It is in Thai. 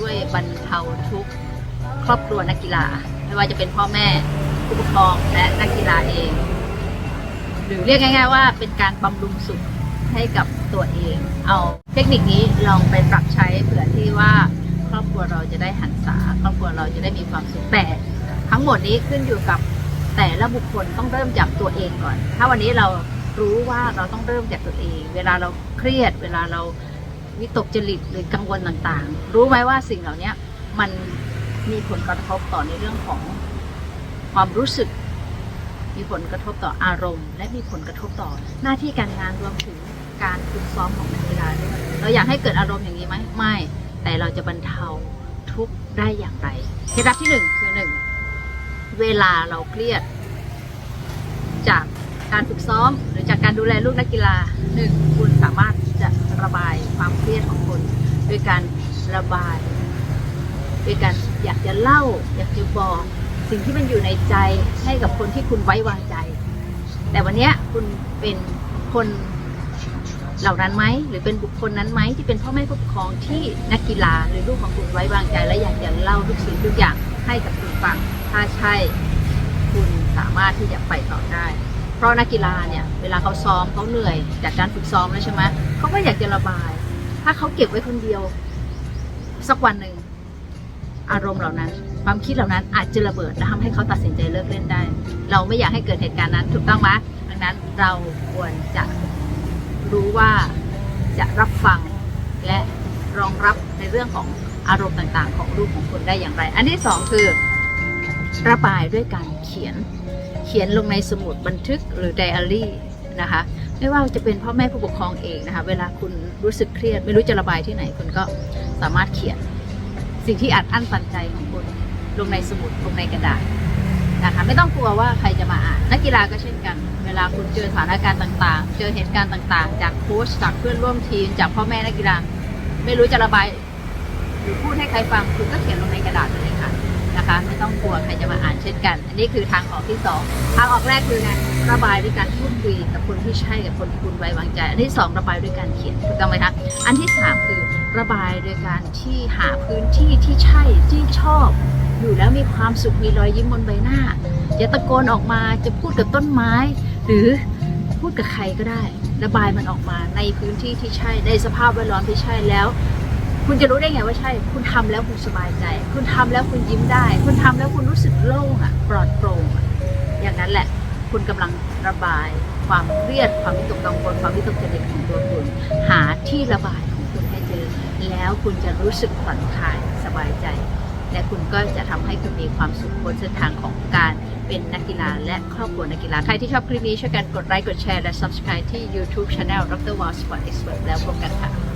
่วยบรรเทาทุกครอบครัวนักกีฬา ไม่ว่าจะเป็นพ่อแม่ผู้ปกครองและนักกีฬาเอง หรือเรียกง่าย ๆ ว่าเป็นการบำรุงสุขให้กับตัวเอง เอาเทคนิคนี้ลองไปปรับใช้เผื่อที่ว่าครอบครัวเราจะได้หันษา ครอบครัวเราจะได้มีความสุขแต่ทั้งหมดนี้ขึ้นอยู่กับแต่ละบุคคลต้องเริ่มจากตัวเองก่อน ถ้าวันนี้เรารู้ว่าเราต้องเริ่มจากตัวเอง เวลาเราเครียด เวลาเรา วิตกจริตหรือกังวลต่างๆ รู้ไหมว่าสิ่งเหล่านี้มันมีผลกระทบต่อในเรื่องของความรู้สึก มีผลกระทบต่ออารมณ์ และมีผลกระทบต่อหน้าที่การงานรวมถึงการฝึกซ้อมของนักกีฬาด้วยเราอยากให้เกิดอารมณ์อย่างนี้ไหมไม่ แต่เราจะบรรเทาทุกข์ได้อย่างไรเคล็ดลับที่หนึ่งคือหนึ่งเวลาเราเครียด จากการฝึกซ้อม หรือจากการดูแลลูกนักกีฬาหนึ่งคุณสามารถจะระบาย คุณโดยการระบายโดยการอยากจะเล่า อยากจะบอกสิ่งที่มันอยู่ในใจให้กับคนที่คุณไว้วางใจ แต่วันนี้คุณเป็นคนเหล่านั้นไหมหรือเป็นบุคคลนั้นไหมที่เป็นพ่อแม่ผู้ปกครองที่นักกีฬาหรือลูกของคุณไว้วางใจ และอยากจะเล่าทุกสิ่งทุกอย่างให้กับคุณฟังถ้าใช่คุณสามารถที่จะไปต่อได้ เพราะนักกีฬาเนี่ยเวลาเขาซ้อมเขาเหนื่อยจากการฝึกซ้อมแล้วใช่ไหมเขาก็อยากจะระบาย ถ้าเขาเก็บไว้คนเดียว สักวันหนึ่งอารมณ์เหล่านั้น ความคิดเหล่านั้นอาจจะระเบิดและทำให้เขาตัดสินใจเลิกเล่นได้ เราไม่อยากให้เกิดเหตุการณ์นั้นถูกต้องไหมดังนั้นเราควรจะรู้ว่าจะรับฟังและรองรับในเรื่องของอารมณ์ต่างๆ ของลูกของคุณได้อย่างไร อันที่สองคือระบายด้วยการเขียน เขียนลงในสมุดบันทึกหรือไดอารี่นะคะ ไม่ว่าจะเป็นพ่อแม่ผู้ปกครองเองนะคะ เวลาคุณรู้สึกเครียด ไม่รู้จะระบายที่ไหน คุณก็สามารถเขียน สิ่งที่อัดอั้นตันใจของคุณลงในสมุดลงในกระดาษนะคะไม่ต้องกลัวว่าใครจะมาอ่านนักกีฬาก็เช่นกัน เวลาคุณเจอสถานการณ์ต่างๆ เจอเหตุการณ์ต่างๆ จากโค้ชจากเพื่อนร่วมทีม จากพ่อแม่นักกีฬา ไม่รู้จะระบาย หรือพูดให้ใครฟังคุณก็เขียนลงในกระดาษ นะคะ ไม่ต้องกลัวใครจะมาอ่านเช่นกัน อันนี้คือทางออกที่สองทางออกแรกคือไงระบายด้วยการพูดคุยกับคนที่ใช่กับคนที่คุณไว้วางใจ อันที่สองระบายด้วยการเขียนถูกต้องไหมคะอันที่สามคือระบายโดยการที่หาพื้นที่ที่ใช่ที่ชอบ อยู่แล้วมีความสุขมีรอยยิ้มบนใบหน้าจะตะโกนออกมาจะพูดกับต้นไม้ หรือพูดกับใครก็ได้ ระบายมันออกมาในพื้นที่ที่ใช่ในสภาพแวดล้อมที่ใช่แล้ว คุณจะรู้ได้ไงว่าใช่ คุณทำแล้วคุณสบายใจ คุณทำแล้วคุณยิ้มได้ คุณทำแล้วคุณรู้สึกโล่งอะ ปลอดโปร่งอะ อย่างนั้นแหละ คุณกำลังระบาย ความเครียด ความวิตกกังวล ความวิตกจริตของตัวคุณ หาที่ระบายของคุณให้เจอ แล้วคุณจะรู้สึกผ่อนคลายสบายใจ และคุณก็จะทำให้คุณมีความสุขบนเส้นทางของการเป็นนักกีฬาและครอบครัวนักกีฬา ใครที่ชอบคลิปนี้ช่วยกันกดไลค์ กดแชร์ และ subscribe ที่ YouTube Channel Dr. Wall Sport Expert แล้วพบกันค่ะ